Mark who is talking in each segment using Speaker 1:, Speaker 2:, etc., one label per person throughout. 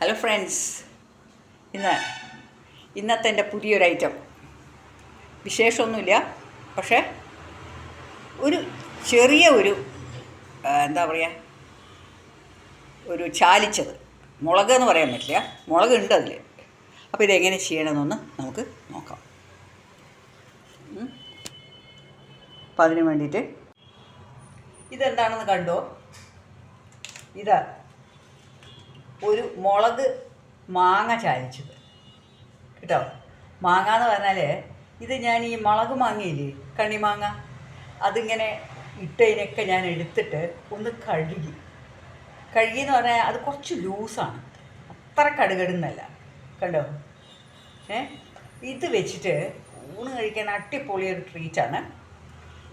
Speaker 1: Hello friends ഇന്ന് ഇന്നത്തെ എന്റെ പുതിയൊരു ഐറ്റം വിശേഷമൊന്നുമില്ല. പക്ഷേ ഒരു ചെറിയ ഒരു എന്താ പറയുക ഒരു ചാലിച്ചത്. മുളക് എന്ന് പറയാൻ പറ്റില്ല. മുളക് ഉണ്ട് അതിൽ. അപ്പോൾ ഇതെങ്ങനെ ചെയ്യണമെന്നൊന്ന് നമുക്ക് നോക്കാം. അപ്പം അതിന് വേണ്ടിയിട്ട് ഇതെന്താണെന്ന് കണ്ടോ? ഇതാ ഒരു മുളക് മാങ്ങ ചാലിച്ചത്. കേട്ടോ? മാങ്ങ എന്ന് പറഞ്ഞാൽ ഇത് ഞാൻ ഈ മുളക് മാങ്ങയില്ലേ? കണ്ണിമാങ്ങ അതിങ്ങനെ ഇട്ടതിനൊക്കെ ഞാൻ എടുത്തിട്ട് ഒന്ന് കഴുകി. കഴുകി എന്ന് പറഞ്ഞാൽ അത് കുറച്ച് ലൂസാണ്. അത്ര കടുകടുന്നല്ല. കണ്ടോ? ഏ? ഇത് വെച്ചിട്ട് ഊണ് കഴിക്കാൻ അടിപൊളി ഒരു ട്രീറ്റാണ്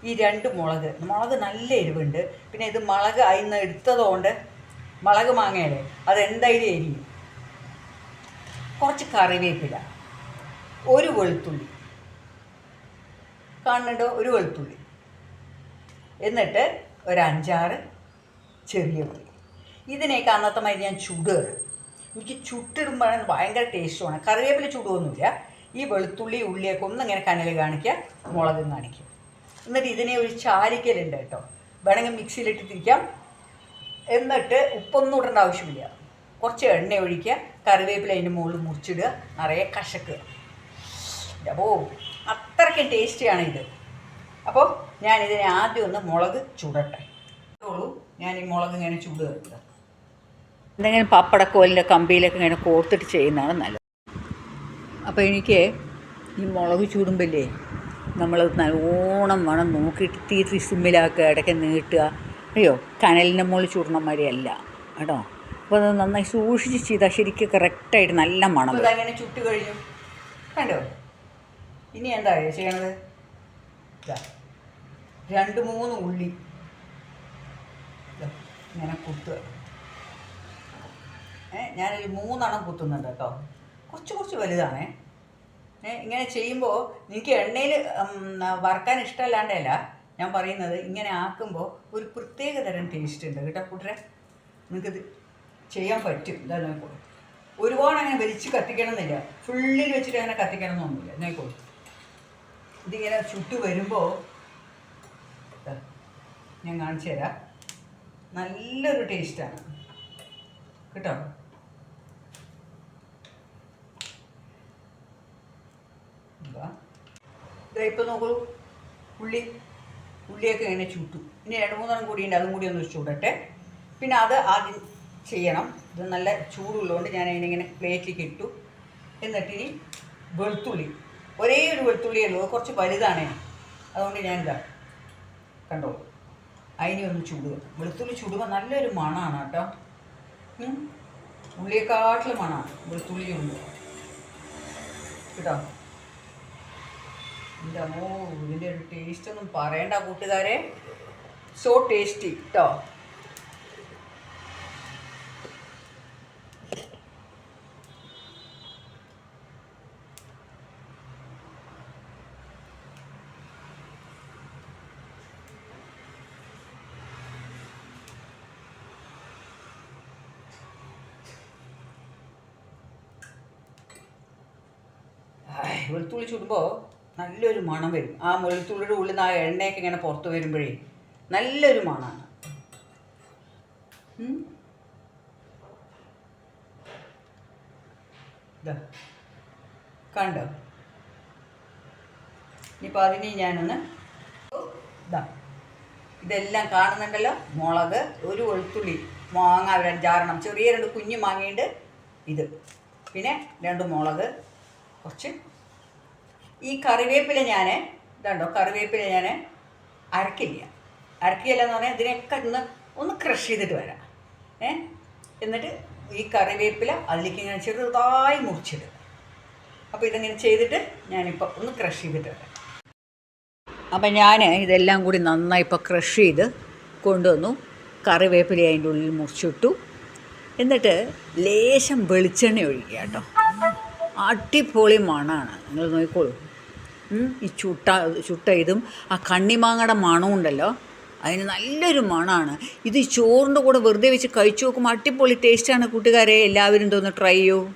Speaker 1: ഈ രണ്ട് മുളക്. മുളക് നല്ല എരിവുണ്ട്. പിന്നെ ഇത് മുളക് അതിൽ നിന്ന് എടുത്തതുകൊണ്ട് മുളക് മാങ്ങയല്ലേ? അതെന്തായാലും എരിയും കുറച്ച് കറിവേപ്പില ഒരു വെളുത്തുള്ളി കാണുന്നുണ്ടോ ഒരു വെളുത്തുള്ളി. എന്നിട്ട് ഒരു അഞ്ചാറ് ചെറിയ ഉള്ളി. ഇതിനെയൊക്കെ അന്നത്തെ മാതിരി ഞാൻ ചുടുകയാണ് എനിക്ക് ചുട്ടിടുമ്പോഴാണ് ഭയങ്കര ടേസ്റ്റുമാണ്. കറിവേപ്പില ചുടുകയൊന്നുമില്ല ഈ വെളുത്തുള്ളി ഉള്ളിയൊക്കെ ഒന്നിങ്ങനെ കനൽ കാണിക്കുക മുളകും കാണിക്കുക. എന്നിട്ട് ഇതിനെ ഒരു ചാലിക്കലുണ്ട് കേട്ടോ. വേണമെങ്കിൽ മിക്സിയിലിട്ട് തിരിക്കാം എന്നിട്ട് ഉപ്പൊന്നും ഇടേണ്ട ആവശ്യമില്ല. കുറച്ച് എണ്ണ ഒഴിക്കുക കറിവേപ്പില അതിന്റെ മുകളിൽ മുറിച്ചിടുക നിറയെ കശക്കുക. അപ്പോൾ അത്രയ്ക്കും ടേസ്റ്റിയാണ് ഇത്. അപ്പോൾ ഞാൻ ഇതിനെ ആദ്യം ഒന്ന് മുളക് ചുടട്ടെ. ഞാൻ ഈ മുളക് ഇങ്ങനെ ചൂട് വെക്കുക എന്തെങ്കിലും പപ്പടക്കോലിന്റെ കമ്പിയിലൊക്കെ ഇങ്ങനെ കോർത്തിട്ട് ചെയ്യുന്നതാണ് നല്ലത്. അപ്പോൾ എനിക്ക് ഈ മുളക് ചൂടുമ്പല്ലേ നമ്മൾ നല്ലോണം വേണം നോക്കിയിട്ട് തീ സിമ്മിലാക്കുക ഇടയ്ക്ക് നീട്ടുക. അയ്യോ കനലിന്റെ മുകളിൽ ചൂടണ മാതിരിയല്ല കേട്ടോ. അപ്പോൾ അത് നന്നായി സൂക്ഷിച്ച് ചെയ്താൽ ശരിക്കും കറക്റ്റായിട്ട് നല്ല മണം അങ്ങനെ ചുട്ട് കഴിഞ്ഞു. കണ്ടോ? ഇനി എന്താ ചെയ്യണത്? രണ്ട് മൂന്ന് ഉള്ളി. ഇങ്ങനെ കുത്തുക. ഏ ഞാനൊരു മൂന്നെണ്ണം കുത്തുന്നുണ്ട് കേട്ടോ. കുറച്ച് കുറച്ച് വലുതാണേ. ഇങ്ങനെ ചെയ്യുമ്പോൾ എനിക്ക് എണ്ണയിൽ വറുക്കാൻ ഇഷ്ടമല്ലാണ്ടല്ല ഞാൻ പറയുന്നത് ഇങ്ങനെ ആക്കുമ്പോൾ ഒരു പ്രത്യേക തരം ടേസ്റ്റ് ഉണ്ട്. കേട്ടോ കൂട്ടരെ? നിങ്ങൾക്കിത് ചെയ്യാൻ പറ്റും. ഇതാ നോക്കോളൂ ഒരുപാട് അങ്ങനെ വലിച്ച് കത്തിക്കണം എന്നില്ല ഫുള്ളിൽ വെച്ചിട്ട് അങ്ങനെ കത്തിക്കണം എന്നൊന്നുമില്ല നോക്കോളൂ ഇതിങ്ങനെ ചുട്ടു വരുമ്പോൾ ഞാൻ കാണിച്ചു തരാം. നല്ലൊരു ടേസ്റ്റാണ് കേട്ടോ? ഇപ്പം നോക്കൂ. ഉള്ളി ഉള്ളിയൊക്കെ ഇങ്ങനെ ചുട്ടു. ഇനി രണ്ട് മൂന്നെണ്ണം കൂടി ഉണ്ട് അതും കൂടി ഒന്ന് ചൂടട്ടെ. പിന്നെ അത് ആദ്യം ചെയ്യണം. ഇത് നല്ല ചൂടുള്ളതുകൊണ്ട് ഞാൻ അതിനിങ്ങനെ പ്ലേറ്റിലേക്ക് ഇട്ടു. എന്നിട്ട് ഇനി വെളുത്തുള്ളി. ഒരേ ഒരു വെളുത്തുള്ളിയേ ഉള്ളൂ കുറച്ച് വലുതാണേ. അതുകൊണ്ട് ഞാനിതാ കണ്ടോ? അതിനെ ഒന്ന് ചൂടുക. വെളുത്തുള്ളി ചൂടുക നല്ലൊരു മണമാണ് കേട്ടോ. ഉള്ളിയെക്കാട്ടിലും മണമാണ് വെളുത്തുള്ളി ഉണ്ട് കേട്ടോ? എന്റെ അമ്മോ ഇതിന്റെ ഒരു ടേസ്റ്റ് ഒന്നും പറയണ്ട കൂട്ടുകാരെ. സോ ടേസ്റ്റി കേട്ടോ വെളുത്തുള്ളി ചുടുമ്പോൾ നല്ലൊരു മണം വരും. ആ വെളുത്തുള്ളിയുടെ ഉള്ളിൽ നിന്ന് ആ എണ്ണയൊക്കെ ഇങ്ങനെ പുറത്ത് വരുമ്പോഴേ നല്ലൊരു മണമാണ്. കണ്ടോ? ഇനിയിപ്പോൾ അതിനെ ഞാനൊന്ന് ഇതാ ഇതെല്ലാം കാണുന്നുണ്ടല്ലോ? മുളക് ഒരു വെളുത്തുള്ളി മാങ്ങ ഒരു അഞ്ചാറെണ്ണം ചെറിയ രണ്ട് കുഞ്ഞു മാങ്ങയുണ്ട് ഇത്. പിന്നെ രണ്ട് മുളക് കുറച്ച് ഈ കറിവേപ്പില ഞാൻ ഇതുണ്ടോ കറിവേപ്പില ഞാൻ അരക്കില്ല. അരക്കില്ല എന്ന് പറഞ്ഞാൽ ഇതിനൊക്കെ ഒന്ന് ഒന്ന് ക്രഷ് ചെയ്തിട്ട് വരാം. ഏ? എന്നിട്ട് ഈ കറിവേപ്പില അതിലേക്ക് ഇങ്ങനെ ചെറുതായി മുറിച്ചിടുക അപ്പോൾ ഇതിങ്ങനെ ചെയ്തിട്ട് ഞാനിപ്പോൾ ഒന്ന് ക്രഷ് ചെയ്തിട്ട് വരാം. അപ്പം ഞാൻ ഇതെല്ലാം കൂടി നന്നായി ഇപ്പോൾ ക്രഷ് ചെയ്ത് കൊണ്ടുവന്നു. കറിവേപ്പില അതിന്റെ ഉള്ളിൽ മുറിച്ചിട്ടു. എന്നിട്ട് ലേശം വെളിച്ചെണ്ണ ഒഴിക്കുക കേട്ടോ. അടിപൊളി മണമാണ് നിങ്ങൾ നോക്കിക്കോളൂ. ഈ ചുട്ട ചുട്ട ഇതും ആ കണ്ണിമാങ്ങയുടെ മണവും ഉണ്ടല്ലോ. അതിന് നല്ലൊരു മണമാണ് ഇത് ചോറിന്റെ കൂടെ വെറുതെ വെച്ച് കഴിച്ചു നോക്കുമ്പോൾ അടിപൊളി ടേസ്റ്റാണ് കൂട്ടുകാരെ. എല്ലാവരും ഇതൊന്ന് ട്രൈ ചെയ്യൂ.